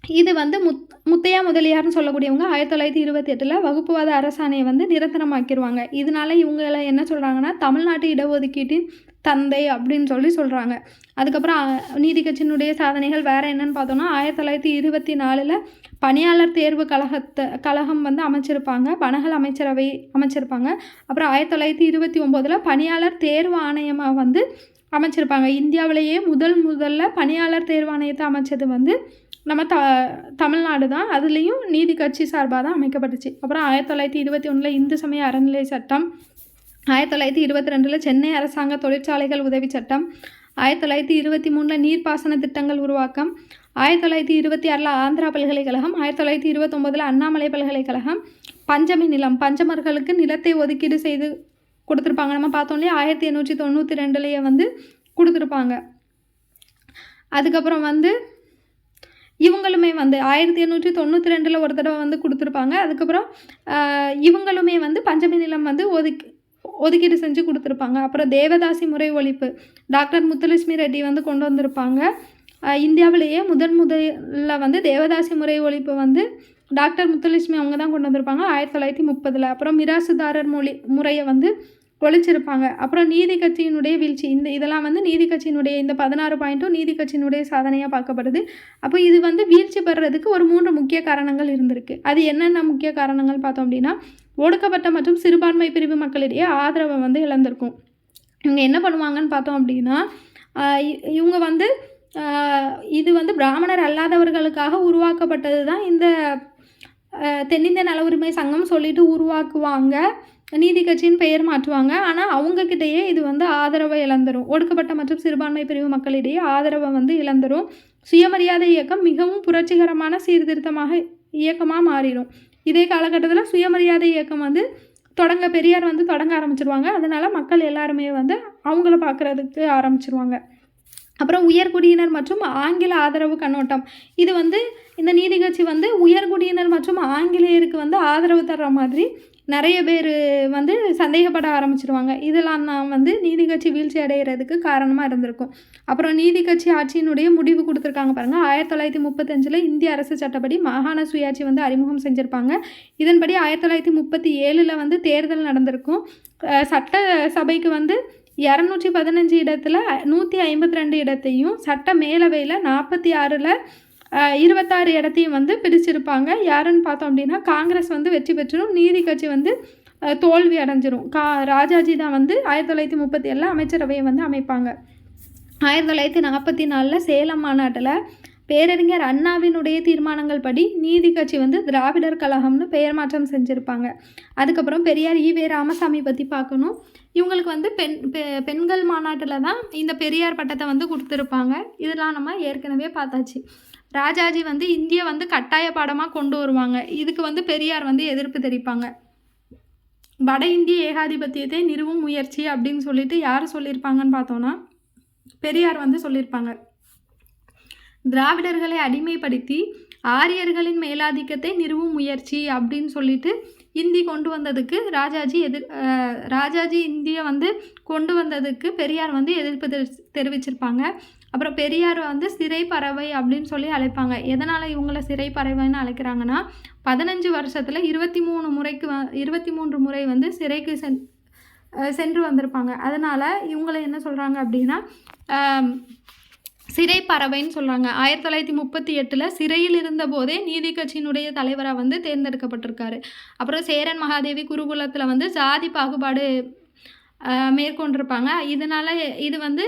இது வந்து முத் முத்தையா முதலியார்னு சொல்லக்கூடியவங்க ஆயிரத்தி தொள்ளாயிரத்தி இருபத்தி எட்டில் வகுப்புவாத அரசாணையை வந்து நிரந்தரமாக்கிடுவாங்க இதனால இவங்களை என்ன சொல்கிறாங்கன்னா தமிழ்நாட்டு இடஒதுக்கீட்டின் தந்தை அப்படின்னு சொல்லி சொல்கிறாங்க அதுக்கப்புறம் நீதி கட்சியினுடைய சாதனைகள் வேறு என்னன்னு பார்த்தோம்னா ஆயிரத்தி தொள்ளாயிரத்தி இருபத்தி நாலில் பணியாளர் தேர்வு கழகத்தை கழகம் வந்து அமைச்சிருப்பாங்க. பனகல் அமைச்சரவை அமைச்சிருப்பாங்க. அப்புறம் ஆயிரத்தி தொள்ளாயிரத்தி இருபத்தி ஒம்போதில் பணியாளர் தேர்வு ஆணையமாக வந்து அமைச்சிருப்பாங்க. இந்தியாவிலேயே முதல் முதல்ல பணியாளர் தேர்வாணையத்தை அமைச்சது வந்து நம்ம த தமிழ்நாடு தான். அதுலேயும் நீதி கட்சி சார்பாக தான் அமைக்கப்பட்டுச்சு. அப்புறம் ஆயிரத்தி தொள்ளாயிரத்தி இருபத்தி ஒன்றில் இந்து சமய அறநிலை சட்டம் ஆயிரத்தி தொள்ளாயிரத்தி இருபத்தி ரெண்டில் சென்னை அரசாங்க தொழிற்சாலைகள் உதவி சட்டம் ஆயிரத்தி தொள்ளாயிரத்தி இருபத்தி மூணில் நீர்ப்பாசன திட்டங்கள் உருவாக்கம் ஆயிரத்தி தொள்ளாயிரத்தி இருபத்தி ஆறில் ஆந்திரா பல்கலைக்கழகம் ஆயிரத்தி தொள்ளாயிரத்தி இருபத்தொம்போதில் அண்ணாமலை பல்கலைக்கழகம் பஞ்சமி நிலம் பஞ்சமர்களுக்கு நிலத்தை ஒதுக்கீடு செய்து கொடுத்துருப்பாங்க. நம்ம பார்த்தோன்னே ஆயிரத்தி எண்ணூற்றி தொண்ணூற்றி ரெண்டுலேயே வந்து கொடுத்துருப்பாங்க. அதுக்கப்புறம் வந்து இவங்களுமே வந்து ஆயிரத்தி எண்ணூற்றி தொண்ணூற்றி ரெண்டில் ஒரு தடவை வந்து கொடுத்துருப்பாங்க. அதுக்கப்புறம் இவங்களுமே வந்து பஞ்சமி நிலம் வந்து ஒதுக்கி ஒதுக்கீடு செஞ்சு கொடுத்துருப்பாங்க. அப்புறம் தேவதாசி முறை ஒழிப்பு டாக்டர் முத்துலட்சுமி ரெட்டி வந்து கொண்டு வந்திருப்பாங்க. இந்தியாவிலேயே முதன் முதலில் வந்து தேவதாசி முறை ஒழிப்பு வந்து டாக்டர் முத்துலட்சுமி அவங்க தான் கொண்டு வந்திருப்பாங்க ஆயிரத்தி தொள்ளாயிரத்தி முப்பதில். அப்புறம் மிராசுதாரர் மொழி முறையை வந்து ஒழிச்சிருப்பாங்க அப்புறம் நீதி கட்சியினுடைய வீழ்ச்சி. இந்த இதெல்லாம் வந்து நீதி கட்சியினுடைய இந்த பதினாறு பாயிண்ட்டும் நீதி கட்சியினுடைய சாதனையாக பார்க்கப்படுது. அப்போ இது வந்து வீழ்ச்சி பெறுறதுக்கு ஒரு மூன்று முக்கிய காரணங்கள் இருந்திருக்கு. அது என்னென்ன முக்கிய காரணங்கள் பார்த்தோம் அப்படின்னா ஒடுக்கப்பட்ட மற்றும் சிறுபான்மை பிரிவு மக்களிடையே ஆதரவை வந்து இழந்திருக்கும். இவங்க என்ன பண்ணுவாங்கன்னு பார்த்தோம் அப்படின்னா இவங்க வந்து இது வந்து பிராமணர் அல்லாதவர்களுக்காக உருவாக்கப்பட்டது தான் இந்த தென்னிந்திய நல உரிமை சங்கம் சொல்லிட்டு உருவாக்குவாங்க. நீதி கட்சின்னு பெயர் மாற்றுவாங்க. ஆனால் அவங்கக்கிட்டேயே இது வந்து ஆதரவை இழந்துரும். ஒடுக்கப்பட்ட மற்றும் சிறுபான்மை பிரிவு மக்களிடையே ஆதரவை வந்து இழந்துரும். சுயமரியாதை இயக்கம் மிகவும் புரட்சிகரமான சீர்திருத்தமாக இயக்கமாக மாறிடும் இதே காலகட்டத்தில் சுயமரியாதை இயக்கம் வந்து தொடங்க பெரியார் வந்து தொடங்க ஆரம்பிச்சிருவாங்க. அதனால் மக்கள் எல்லாருமே வந்து அவங்கள பார்க்குறதுக்கு ஆரம்பிச்சிருவாங்க. அப்புறம் உயர்குடியினர் மற்றும் ஆங்கில ஆதரவு கண்ணோட்டம். இது வந்து இந்த நீதி கட்சி வந்து உயர்குடியினர் மற்றும் ஆங்கிலேயருக்கு வந்து ஆதரவு தர்ற மாதிரி நிறைய பேர் வந்து சந்தேகப்பட ஆரம்பிச்சிருவாங்க. இதெல்லாம் தான் வந்து நீதி கட்சி வீழ்ச்சி அடைகிறதுக்கு காரணமாக இருந்திருக்கும். அப்புறம் நீதி கட்சி ஆட்சியினுடைய முடிவு கொடுத்துருக்காங்க பாருங்கள் ஆயிரத்தி தொள்ளாயிரத்தி முப்பத்தஞ்சில் இந்திய அரசு சட்டப்படி மாகாண சுயாட்சி வந்து அறிமுகம் செஞ்சுருப்பாங்க. இதன்படி ஆயிரத்தி தொள்ளாயிரத்தி முப்பத்தி ஏழில் வந்து தேர்தல் நடந்திருக்கும். சட்ட சபைக்கு வந்து இரநூற்றி பதினஞ்சு இடத்துல நூற்றி ஐம்பத்தி ரெண்டு இடத்தையும் சட்ட மேலவையில் நாற்பத்தி ஆறில் இருபத்தாறு இடத்தையும் வந்து பிரிச்சிருப்பாங்க. யாருன்னு பார்த்தோம் அப்படின்னா காங்கிரஸ் வந்து வெற்றி பெற்றிடும் நீதி கட்சி வந்து தோல்வி அடைஞ்சிரும். கா ராஜாஜி தான் வந்து ஆயிரத்தி தொள்ளாயிரத்தி முப்பத்தி ஏழில் அமைச்சரவையை வந்து அமைப்பாங்க. ஆயிரத்தி தொள்ளாயிரத்தி நாற்பத்தி நாலில் சேலம் மாநாட்டில் பேரறிஞர் அண்ணாவினுடைய தீர்மானங்கள் படி நீதி கட்சி வந்து திராவிடர் கழகம்னு பெயர் மாற்றம் செஞ்சுருப்பாங்க. அதுக்கப்புறம் பெரியார் ஈவே ராமசாமி பற்றி பார்க்கணும். இவங்களுக்கு வந்து பெண் பெ- பெண்கள் மாநாட்டில் தான் இந்த பெரியார் பட்டத்தை வந்து கொடுத்துருப்பாங்க. இதெல்லாம் நம்ம ஏற்கனவே பார்த்தாச்சு. ராஜாஜி வந்து இந்திய வந்து கட்டாய பாடமாக கொண்டு வருவாங்க. இதுக்கு வந்து பெரியார் வந்து எதிர்ப்பு தெரிவிப்பாங்க. வட இந்திய ஏகாதிபத்தியத்தை நிறுவும் முயற்சி அப்படின்னு சொல்லிட்டு யார் சொல்லியிருப்பாங்கன்னு பார்த்தோன்னா பெரியார் வந்து சொல்லியிருப்பாங்க. திராவிடர்களை அடிமைப்படுத்தி ஆரியர்களின் மேலாதிக்கத்தை நிறுவும் முயற்சி அப்படின்னு சொல்லிட்டு இந்தி கொண்டு வந்ததுக்கு ராஜாஜி எதிர் ராஜாஜி இந்தியை வந்து கொண்டு வந்ததுக்கு பெரியார் வந்து எதிர்ப்பு தெரிவிச்சிருப்பாங்க. அப்புறம் பெரியார் வந்து சிறை பறவை அப்படின்னு சொல்லி அழைப்பாங்க. எதனால் இவங்கள சிறை பறவைன்னு அழைக்கிறாங்கன்னா பதினஞ்சு வருஷத்தில் இருபத்தி மூணு முறைக்கு வ இருபத்தி மூன்று முறை வந்து சிறைக்கு சென் சென்று வந்திருப்பாங்க. அதனால் இவங்களை என்ன சொல்கிறாங்க அப்படின்னா சிறை பறவைன்னு சொல்கிறாங்க ஆயிரத்தி தொள்ளாயிரத்தி முப்பத்தி எட்டில் சிறையில் இருந்தபோதே நீதி கட்சியினுடைய தலைவராக வந்து தேர்ந்தெடுக்கப்பட்டிருக்காரு. அப்புறம் சேரன் மகாதேவி குருகுலத்தில் வந்து ஜாதி பாகுபாடு மேற்கொண்டிருப்பாங்க. இதனால் இது வந்து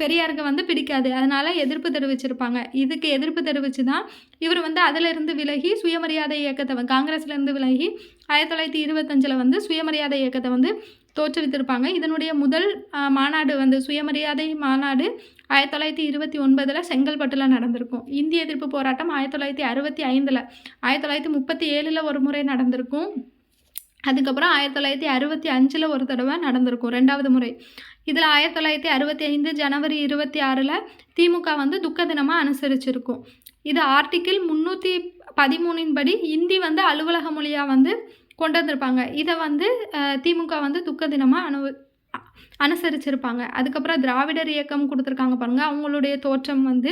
பெரியாருக்கு வந்து பிடிக்காது. அதனால் எதிர்ப்பு தெரிவிச்சிருப்பாங்க. இதுக்கு எதிர்ப்பு தெரிவித்து தான் இவர் வந்து அதிலிருந்து விலகி சுயமரியாதை இயக்கத்தை காங்கிரஸ்லேருந்து விலகி ஆயிரத்தி தொள்ளாயிரத்தி இருபத்தஞ்சில் வந்து சுயமரியாதை இயக்கத்தை வந்து தோற்றுவித்திருப்பாங்க. இதனுடைய முதல் மாநாடு வந்து சுயமரியாதை மாநாடு ஆயிரத்தி தொள்ளாயிரத்தி இருபத்தி ஒன்பதில் செங்கல்பட்டில் நடந்திருக்கும். இந்திய எதிர்ப்பு போராட்டம் ஆயிரத்தி தொள்ளாயிரத்தி அறுபத்தி ஐந்தில் ஆயிரத்தி தொள்ளாயிரத்தி முப்பத்தி ஏழில் ஒரு முறை நடந்திருக்கும். அதுக்கப்புறம் ஆயிரத்தி தொள்ளாயிரத்தி அறுபத்தி அஞ்சில் ஒரு தடவை நடந்திருக்கும் ரெண்டாவது முறை. இதில் ஆயிரத்தி தொள்ளாயிரத்தி அறுபத்தி ஐந்து ஜனவரி இருபத்தி ஆறில் திமுக வந்து துக்க தினமாக அனுசரிச்சிருக்கும். இது ஆர்டிக்கிள் முந்நூற்றி பதிமூணின் படி இந்தி வந்து அலுவலக மொழியாக வந்து கொண்டு வந்திருப்பாங்க இதை வந்து திமுக வந்து துக்க தினமாக அனு அனுசரிச்சிருப்பாங்க. அதுக்கப்புறம் திராவிடர் இயக்கம் கொடுத்துருக்காங்க பாருங்க. அவங்களுடைய தோற்றம் வந்து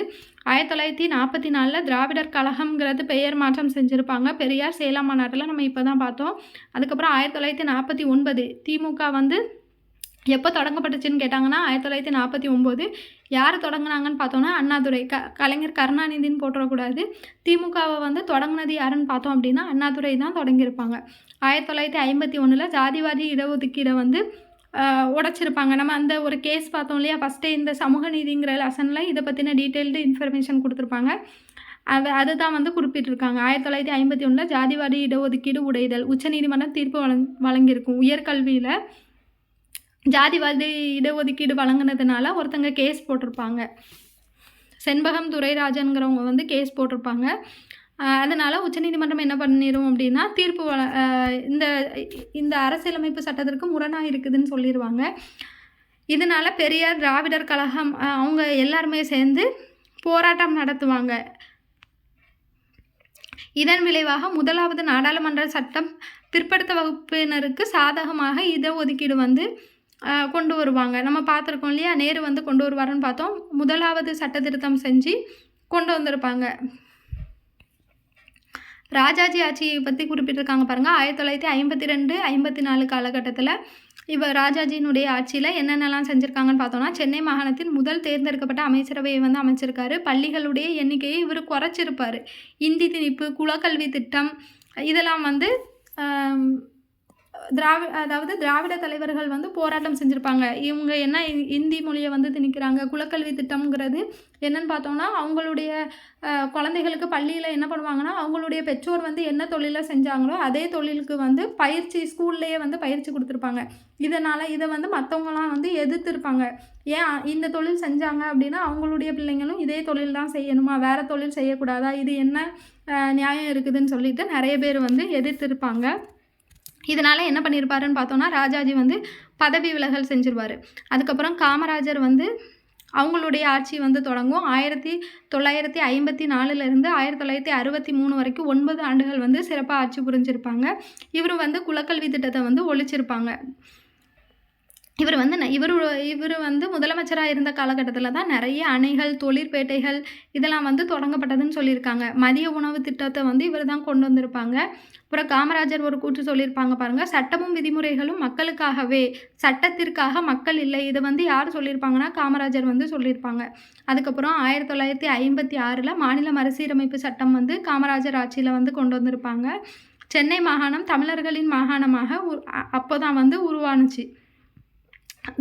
ஆயிரத்தி தொள்ளாயிரத்தி நாற்பத்தி நாலில் திராவிடர் கழகம்ங்கிறது பெயர் மாற்றம் செஞ்சுருப்பாங்க. பெரியார் சேலம் மாநாட்டில் நம்ம இப்போ தான் பார்த்தோம். அதுக்கப்புறம் ஆயிரத்தி தொள்ளாயிரத்தி நாற்பத்தி ஒன்பது திமுக வந்து எப்போ தொடங்கப்பட்டுச்சுன்னு கேட்டாங்கன்னா ஆயிரத்தி தொள்ளாயிரத்தி நாற்பத்தி ஒம்பது. யார் தொடங்கினாங்கன்னு பார்த்தோன்னா அண்ணாதுரை. க கலைஞர் கருணாநிதின்னு போட்டுறக்கூடாது. திமுகவை வந்து தொடங்கினது யாருன்னு பார்த்தோம் அப்படின்னா அண்ணாதுரை தான் தொடங்கியிருப்பாங்க. ஆயிரத்தி தொள்ளாயிரத்தி ஐம்பத்தி ஒன்றில் ஜாதிவாதி இடஒதுக்கீடை வந்து உடச்சிருப்பாங்க உடைச்சிருப்பாங்க. நம்ம அந்த ஒரு கேஸ் பார்த்தோம் இல்லையா? ஃபஸ்ட்டே இந்த சமூக நீதிங்கிற லெசனில் இதை பற்றின டீட்டெயில்டு இன்ஃபர்மேஷன் கொடுத்துருப்பாங்க. அது அதுதான் வந்து குறிப்பிட்டிருக்காங்க. ஆயிரத்தி தொள்ளாயிரத்தி ஐம்பத்தி ஒன்றில் ஜாதிவாரி இடஒதுக்கீடு உடைதல் உச்சநீதிமன்றம் தீர்ப்பு வழங் வழங்கியிருக்கும். உயர்கல்வியில் ஜாதிவாதி இடஒதுக்கீடு வழங்கினதுனால ஒருத்தங்க கேஸ் போட்டிருப்பாங்க. செண்பகம் துரைராஜனுங்கிறவங்க வந்து கேஸ் போட்டிருப்பாங்க. அதனால் உச்சநீதிமன்றம் என்ன பண்ணிடும் அப்படின்னா தீர்ப்பு வள இந்த இந்த அரசியலமைப்பு சட்டத்திற்கு முரணாக இருக்குதுன்னு சொல்லிடுவாங்க இதனால் பெரியார் திராவிடர் கழகம் அவங்க எல்லாருமே சேர்ந்து போராட்டம் நடத்துவாங்க. இதன் விளைவாக முதலாவது நாடாளுமன்ற சட்டம் பிற்படுத்த வகுப்பினருக்கு சாதகமாக இடஒதுக்கீடு வந்து கொண்டு வருவாங்க. நம்ம பார்த்துருக்கோம் இல்லையா? நேரு வந்து கொண்டு வருவாருன்னு பார்த்தோம். முதலாவது சட்ட திருத்தம் செஞ்சு கொண்டு வந்திருப்பாங்க. ராஜாஜி ஆட்சியை பற்றி குறிப்பிட்டிருக்காங்க பாருங்கள் ஆயிரத்தி தொள்ளாயிரத்தி ஐம்பத்தி ரெண்டு ஐம்பத்தி நாலு காலகட்டத்தில் இவர் ராஜாஜியினுடைய ஆட்சியில் என்னென்னலாம் செஞ்சுருக்காங்கன்னு பார்த்தோன்னா சென்னை மாகாணத்தின் முதல் தேர்ந்தெடுக்கப்பட்ட அமைச்சரவையை வந்து அமைச்சிருக்காரு. பள்ளிகளுடைய எண்ணிக்கையை இவர் குறைச்சிருப்பார். இந்தி திணிப்பு குலக்கல்வி திட்டம் இதெல்லாம் வந்து திராவி அதாவது திராவிட தலைவர்கள் வந்து போராட்டம் செஞ்சுருப்பாங்க. இவங்க என்ன இந்தி மொழியை வந்து திணிக்கிறாங்க குலக்கல்வி திட்டம்ங்கிறது என்னன்னு பார்த்தோம்னா அவங்களுடைய குழந்தைகளுக்கு பள்ளியில் என்ன பண்ணுவாங்கன்னா அவங்களுடைய பெற்றோர் வந்து என்ன தொழிலை செஞ்சாங்களோ அதே தொழிலுக்கு வந்து பயிற்சி ஸ்கூல்லையே வந்து பயிற்சி கொடுத்துருப்பாங்க. இதனால் இதை வந்து மற்றவங்களாம் வந்து எதிர்த்துருப்பாங்க. ஏன் இந்த தொழில் செஞ்சாங்க அப்படின்னா அவங்களுடைய பிள்ளைங்களும் இதே தொழில் தான் செய்யணுமா? வேறு தொழில் செய்யக்கூடாதா? இது என்ன நியாயம் இருக்குதுன்னு சொல்லிட்டு நிறைய பேர் வந்து எதிர்த்திருப்பாங்க. இதனால் என்ன பண்ணியிருப்பாருன்னு பார்த்தோன்னா ராஜாஜி வந்து பதவி விலகல் செஞ்சிருவார். அதுக்கப்புறம் காமராஜர் வந்து அவங்களுடைய ஆட்சி வந்து தொடங்கும். ஆயிரத்தி தொள்ளாயிரத்தி ஐம்பத்தி நாலுலேருந்து ஆயிரத்தி தொள்ளாயிரத்தி அறுபத்தி மூணு வரைக்கும் ஒன்பது ஆண்டுகள் வந்து சிறப்பாக ஆட்சி புரிஞ்சிருப்பாங்க. இவர் வந்து குலக்கல்வி திட்டத்தை வந்து ஒழிச்சிருப்பாங்க. இவர் வந்து இவர் இவர் வந்து முதலமைச்சராக இருந்த காலகட்டத்தில் தான் நிறைய அணைகள் தொழிற்பேட்டைகள் இதெல்லாம் வந்து தொடங்கப்பட்டதுன்னு சொல்லியிருக்காங்க. மதிய உணவு திட்டத்தை வந்து இவர் தான் கொண்டு வந்திருப்பாங்க. அப்புறம் காமராஜர் ஒரு கூற்று சொல்லியிருப்பாங்க பாருங்கள் சட்டமும் விதிமுறைகளும் மக்களுக்காகவே சட்டத்திற்காக மக்கள் இல்லை. இதை வந்து யார் சொல்லியிருப்பாங்கன்னா காமராஜர் வந்து சொல்லியிருப்பாங்க. அதுக்கப்புறம் ஆயிரத்தி தொள்ளாயிரத்தி ஐம்பத்தி ஆறில் மாநில மறுசீரமைப்பு சட்டம் வந்து காமராஜர் ஆட்சியில் வந்து கொண்டு வந்திருப்பாங்க. சென்னை மாகாணம் தமிழர்களின் மாகாணமாக அப்போ தான் வந்து உருவானுச்சு.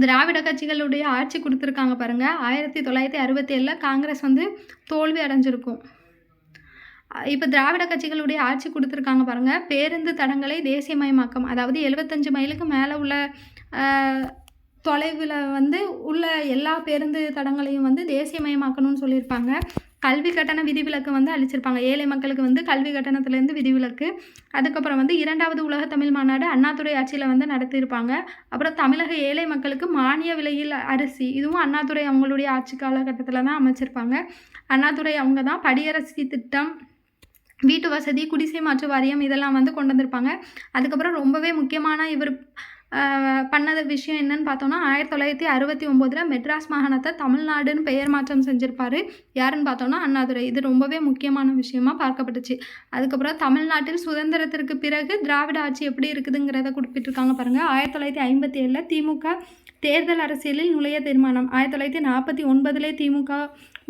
திராவிட கட்சிகளுடைய ஆட்சி கொடுத்துருக்காங்க பாருங்கள் ஆயிரத்தி தொள்ளாயிரத்தி அறுபத்தி ஏழில் காங்கிரஸ் வந்து தோல்வி அடைஞ்சிருக்கும். இப்போ திராவிட கட்சிகளுடைய ஆட்சி கொடுத்துருக்காங்க பாருங்கள் பேருந்து தடங்களை தேசியமயமாக்கம். அதாவது எழுபத்தஞ்சு மைலுக்கு மேலே உள்ள தொலைவில் வந்து உள்ள எல்லா பேருந்து தடங்களையும் வந்து தேசியமயமாக்கணும்னு சொல்லியிருப்பாங்க. கல்வி கட்டண விதிவிலக்கு வந்து அளிச்சிருப்பாங்க. ஏழை மக்களுக்கு வந்து கல்வி கட்டணத்துலேருந்து விதிவிலக்கு. அதுக்கப்புறம் வந்து இரண்டாவது உலக தமிழ் மாநாடு அண்ணாதுரை ஆட்சியில் வந்து நடத்தியிருப்பாங்க. அப்புறம் தமிழக ஏழை மக்களுக்கு மானிய விலையில் அரிசி. இதுவும் அண்ணாதுரை அவங்களுடைய ஆட்சி காலகட்டத்தில் தான் அமைச்சிருப்பாங்க. அண்ணாதுரை அவங்க தான் படியரசி திட்டம் வீட்டு வசதி குடிசை மாற்று வாரியம் இதெல்லாம் வந்து கொண்டு வந்திருப்பாங்க. அதுக்கப்புறம் ரொம்பவே முக்கியமான இவர் பண்ணது விஷயம் என்னன்னு பார்த்தோன்னா ஆயிரத்தி தொள்ளாயிரத்தி அறுபத்தி ஒம்போதில் மெட்ராஸ் மாகாணத்தை தமிழ்நாடுன்னு பெயர் மாற்றம் செஞ்சுருப்பார். யாருன்னு பார்த்தோன்னா அண்ணாதுரை. இது ரொம்பவே முக்கியமான விஷயமா பார்க்கப்பட்டுச்சு. அதுக்கப்புறம் தமிழ்நாட்டில் சுதந்திரத்திற்கு பிறகு திராவிட ஆட்சி எப்படி இருக்குதுங்கிறத குறிப்பிட்டிருக்காங்க பாருங்கள் ஆயிரத்தி தொள்ளாயிரத்தி ஐம்பத்தி ஏழில் திமுக தேர்தல் அரசியலில் நுழைய தீர்மானம். ஆயிரத்தி தொள்ளாயிரத்தி நாற்பத்தி ஒன்பதுலேயே திமுக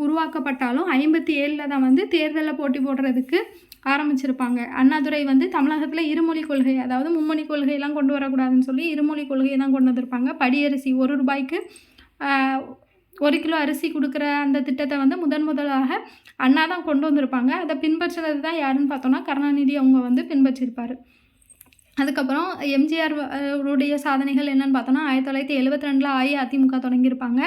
உருவாக்கப்பட்டாலும் ஐம்பத்தி ஏழில் தான் வந்து தேர்தலில் போட்டி போடுறதுக்கு ஆரம்பிச்சிருப்பாங்க. அண்ணாதுரை வந்து தமிழகத்தில் இருமொழி கொள்கை அதாவது மும்மொழி கொள்கையெல்லாம் கொண்டு வரக்கூடாதுன்னு சொல்லி இருமொழி கொள்கையை தான் கொண்டு வந்திருப்பாங்க. படியரிசி ஒரு ரூபாய்க்கு ஒரு கிலோ அரிசி கொடுக்குற அந்த திட்டத்தை வந்து முதன் முதலாக அண்ணா தான் கொண்டு வந்திருப்பாங்க. அதை பின்பற்றுறது தான் யாருன்னு பார்த்தோன்னா கருணாநிதி அவங்க வந்து பின்பற்றிருப்பார். அதுக்கப்புறம் எம்ஜிஆர் உடைய சாதனைகள் என்னென்னு பார்த்தோன்னா ஆயிரத்தி தொள்ளாயிரத்தி எழுபத்தி ரெண்டில் அஇஅதிமுக தொடங்கியிருப்பாங்க.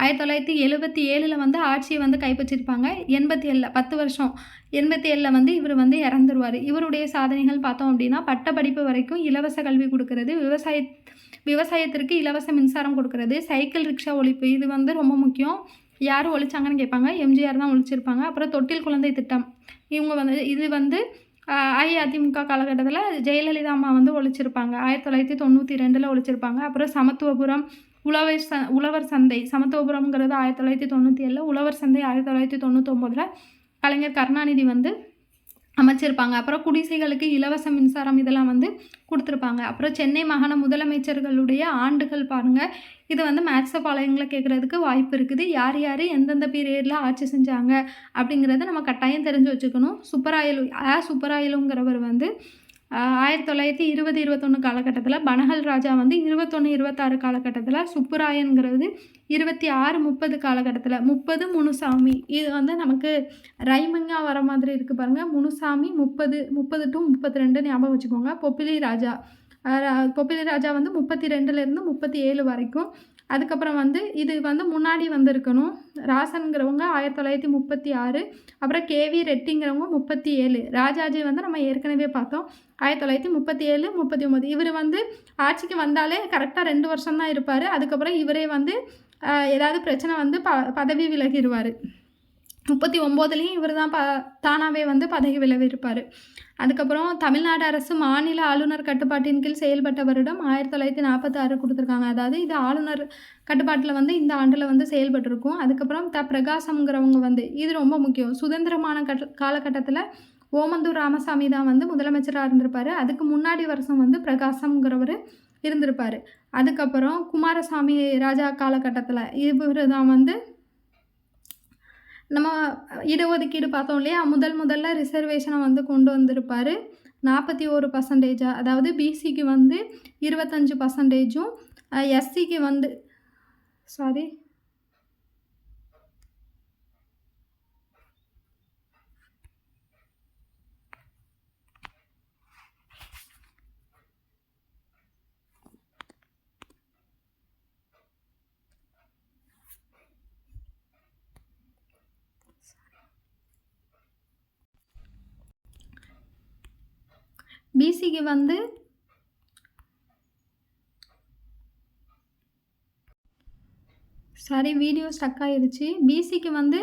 ஆயிரத்தி தொள்ளாயிரத்தி எழுபத்தி ஏழில் வந்து ஆட்சியை வந்து கைப்பற்றிருப்பாங்க எண்பத்தி ஏழில் பத்து வருஷம் எண்பத்தி ஏழில் வந்து இவர் வந்து இறந்துருவார். இவருடைய சாதனைகள் பார்த்தோம் அப்படின்னா பட்டப்படிப்பு வரைக்கும் இலவச கல்வி கொடுக்கறது விவசாய விவசாயத்திற்கு இலவச மின்சாரம் கொடுக்கறது சைக்கிள் ரிக்ஷா ஒழிப்பு இது வந்து ரொம்ப முக்கியம். யார் ஒழிச்சாங்கன்னு கேட்பாங்க. எம்ஜிஆர் தான் ஒழிச்சிருப்பாங்க. அப்புறம் தொட்டில் குழந்தை திட்டம். இவங்க வந்து இது வந்து அஇஅதிமுக காலகட்டத்தில் ஜெயலலிதா அம்மா வந்து ஒழிச்சிருப்பாங்க. ஆயிரத்தி தொள்ளாயிரத்தி தொண்ணூற்றி ரெண்டில் ஒழிச்சிருப்பாங்க. அப்புறம் சமத்துவபுரம் உழவர் ச உழவர் சந்தை சமத்துவபுரம்ங்கிறது ஆயிரத்தி தொள்ளாயிரத்தி தொண்ணூற்றி ஏழில் உழவர் சந்தை ஆயிரத்தி தொள்ளாயிரத்தி தொண்ணூற்றொம்போதில் கலைஞர் கருணாநிதி வந்து அமைச்சிருப்பாங்க. அப்புறம் குடிசைகளுக்கு இலவச மின்சாரம் இதெல்லாம் வந்து கொடுத்துருப்பாங்க. அப்புறம் சென்னை மாகாண முதலமைச்சர்களுடைய ஆண்டுகள் பாருங்கள் இது வந்து மேட்ச பாளையங்களை கேட்குறதுக்கு வாய்ப்பு இருக்குது. யார் யார் எந்தெந்த பீரியடில் ஆட்சி செஞ்சாங்க அப்படிங்கிறத நம்ம கட்டாயம் தெரிஞ்சு வச்சுக்கணும். சுப்பராயலு ஆ சுப்பராயலுங்கிறவர் வந்து ஆயிரத்தி தொள்ளாயிரத்தி இருபது இருபத்தொன்று காலகட்டத்தில் பனகல் ராஜா வந்து இருபத்தொன்று இருபத்தாறு காலகட்டத்தில் சுப்புராயன்கிறது இருபத்தி ஆறு முப்பது காலகட்டத்தில் முப்பது முனுசாமி. இது வந்து நமக்கு ரைமிங்காக வர மாதிரி இருக்குது பாருங்கள் முனுசாமி முப்பது முப்பது டு முப்பத்தி ரெண்டு ஞாபகம் வச்சுக்கோங்க. பொப்பிலி ராஜா பொப்பிலி ராஜா வந்து முப்பத்தி ரெண்டுலேருந்து முப்பத்தி ஏழு வரைக்கும் அதுக்கப்புறம் வந்து இது வந்து முன்னாடி வந்திருக்கணும். ராசனுங்கிறவங்க ஆயிரத்தி தொள்ளாயிரத்தி முப்பத்தி ஆறு அப்புறம் கேவி ரெட்டிங்கிறவங்க முப்பத்தி ஏழு. ராஜாஜி வந்து நம்ம ஏற்கனவே பார்த்தோம். ஆயிரத்தி தொள்ளாயிரத்தி முப்பத்தி ஏழு முப்பத்தி ஒம்பது. இவர் வந்து ஆட்சிக்கு வந்தாலே கரெக்டாக ரெண்டு வருஷம்தான் இருப்பார். அதுக்கப்புறம் இவரே வந்து ஏதாவது பிரச்சனை வந்து ப பதவி விலகிடுவார் முப்பத்தி ஒம்போதுலேயும் இவர் தான் ப தானாகவே வந்து பதவி விளைவிருப்பார் இருப்பார் அதுக்கப்புறம் தமிழ்நாடு அரசு மாநில ஆளுநர் கட்டுப்பாட்டின் கீழ் செயல்பட்ட வருடம் ஆயிரத்தி தொள்ளாயிரத்தி நாற்பத்தாறு கொடுத்துருக்காங்க. அதாவது இது ஆளுநர் கட்டுப்பாட்டில் வந்து இந்த ஆண்டில் வந்து செயல்பட்டிருக்கும். அதுக்கப்புறம் த பிரகாசம்ங்கிறவங்க வந்து இது ரொம்ப முக்கியம். சுதந்திரமான கட்ட காலகட்டத்தில் ஓமந்தூர் ராமசாமி தான் வந்து முதலமைச்சராக இருந்திருப்பார். அதுக்கு முன்னாடி வருஷம் வந்து பிரகாசம்ங்கிறவர் இருந்திருப்பார். அதுக்கப்புறம் குமாரசாமி ராஜா காலகட்டத்தில் இவர் தான் வந்து நம்ம இடஒதுக்கீடு பார்த்தோம் இல்லையா? முதல் முதல்ல ரிசர்வேஷனை வந்து கொண்டு வந்திருப்பார். நாற்பத்தி ஒரு பர்சன்டேஜாக அதாவது பிசிக்கு வந்து இருபத்தஞ்சு பர்சன்டேஜும் எஸ்சிக்கு வந்து சாரி பிசிக்கு வந்து சாரி வீடியோ ஸ்டக் ஆயிடுச்சு பிசிக்கு வந்து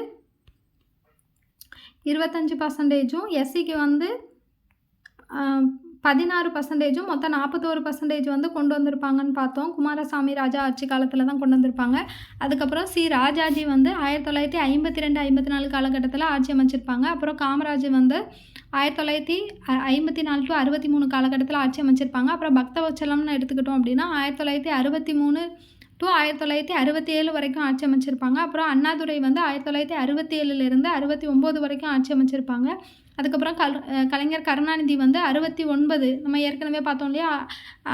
இருபத்தஞ்சி பர்சன்டேஜும் எஸ்சிக்கு வந்து பதினாறு பர்சன்டேஜும் மொத்தம் நாற்பத்தோரு பர்சன்டேஜ் வந்து கொண்டு வந்திருப்பாங்கன்னு பார்த்தோம். குமாரசாமி ராஜா ஆட்சி காலத்தில் தான் கொண்டு வந்திருப்பாங்க. அதுக்கப்புறம் சி ராஜாஜி வந்து ஆயிரத்தி தொள்ளாயிரத்தி ஐம்பத்தி ரெண்டு ஐம்பத்தி நாலு காலகட்டத்தில் ஆட்சி அமைச்சிருப்பாங்க. அப்புறம் காமராஜ் வந்து ஆயிரத்தி தொள்ளாயிரத்தி ஐம்பத்தி நாலு டு அறுபத்தி மூணு காலகட்டத்தில் ஆட்சி அமைச்சிருப்பாங்க. அப்புறம் பக்தவச்சலம்னு எடுத்துக்கிட்டோம் அப்படின்னா ஆயிரத்தி தொள்ளாயிரத்தி அறுபத்தி மூணு டு ஆயிரத்தி தொள்ளாயிரத்தி அறுபத்தி ஏழு வரைக்கும் ஆட்சி அமைச்சிருப்பாங்க. அப்புறம் அண்ணாதுரை வந்து ஆயிரத்தி தொள்ளாயிரத்தி அறுபத்தி ஏழுலேருந்து அறுபத்தி ஒம்பது வரைக்கும் ஆட்சி அமைச்சிருப்பாங்க. அதுக்கப்புறம் கல் கலைஞர் கருணாநிதி வந்து அறுபத்தி ஒன்பது நம்ம ஏற்கனவே பார்த்தோம் இல்லையா?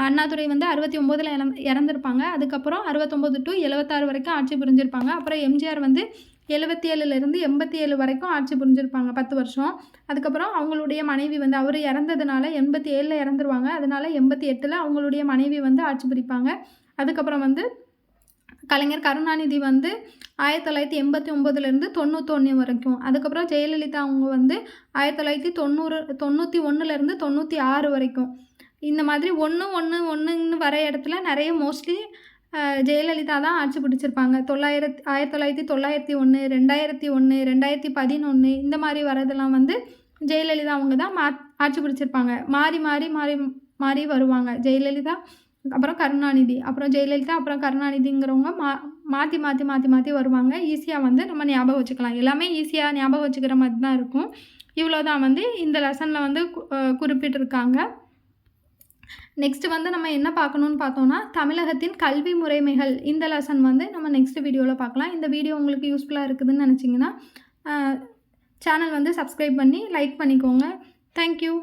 அண்ணாதுரை வந்து அறுபத்தி ஒம்போதில் இறந்துருப்பாங்க. அதுக்கப்புறம் அறுபத்தொம்போது டு எழுபத்தாறு வரைக்கும் ஆட்சி புரிஞ்சிருப்பாங்க. அப்புறம் எம்ஜிஆர் வந்து எழுபத்தி ஏழுலேருந்து எண்பத்தி ஏழு வரைக்கும் ஆட்சி புரிஞ்சிருப்பாங்க பத்து வருஷம். அதுக்கப்புறம் அவங்களுடைய மனைவி வந்து அவர் இறந்ததுனால எண்பத்தி ஏழில் இறந்துருவாங்க. அதனால் எண்பத்தி எட்டில் அவங்களுடைய மனைவி வந்து ஆட்சி புரிப்பாங்க. அதுக்கப்புறம் வந்து கலைஞர் கருணாநிதி வந்து ஆயிரத்தி தொள்ளாயிரத்தி எண்பத்தி ஒம்போதுலேருந்து தொண்ணூத்தொன்று வரைக்கும். அதுக்கப்புறம் ஜெயலலிதா அவங்க வந்து ஆயிரத்தி தொள்ளாயிரத்தி தொண்ணூறு தொண்ணூற்றி ஒன்றுலேருந்து தொண்ணூற்றி ஆறு வரைக்கும். இந்த மாதிரி ஒன்று ஒன்று ஒன்றுன்னு வர இடத்துல நிறைய மோஸ்ட்லி ஜெயலலிதா தான் ஆட்சி பிடிச்சிருப்பாங்க. தொள்ளாயிரத்தி ஆயிரத்தி தொள்ளாயிரத்தி தொள்ளாயிரத்தி ஒன்று ரெண்டாயிரத்தி ஒன்று ரெண்டாயிரத்தி பதினொன்று இந்த மாதிரி வரதெல்லாம் வந்து ஜெயலலிதா அவங்க தான் மா ஆட்சி பிடிச்சிருப்பாங்க. மாறி மாறி மாறி மாறி வருவாங்க. ஜெயலலிதா அப்புறம் கருணாநிதி அப்புறம் ஜெயலலிதா அப்புறம் கருணாநிதிங்கிறவங்க மா மாற்றி மாற்றி மாற்றி மாற்றி வருவாங்க. ஈஸியாக வந்து நம்ம ஞாபகம் வச்சுக்கலாம். எல்லாமே ஈஸியாக ஞாபகம் வச்சுக்கிற மாதிரி தான் இருக்கும். இவ்வளோ தான் வந்து இந்த லெசனில் வந்து குறிப்பிட்டிருக்காங்க. நெக்ஸ்ட் வந்து நம்ம என்ன பார்க்கணுன்னு பார்த்தோம்னா தமிழகத்தின் கல்வி முறைமைகள். இந்த லெசன் வந்து நம்ம நெக்ஸ்ட் வீடியோவில் பார்க்கலாம். இந்த வீடியோ உங்களுக்கு யூஸ்ஃபுல்லாக இருக்குதுன்னு நினச்சிங்கன்னா சேனல் வந்து சப்ஸ்கிரைப் பண்ணி லைக் பண்ணிக்கோங்க. தேங்க்யூ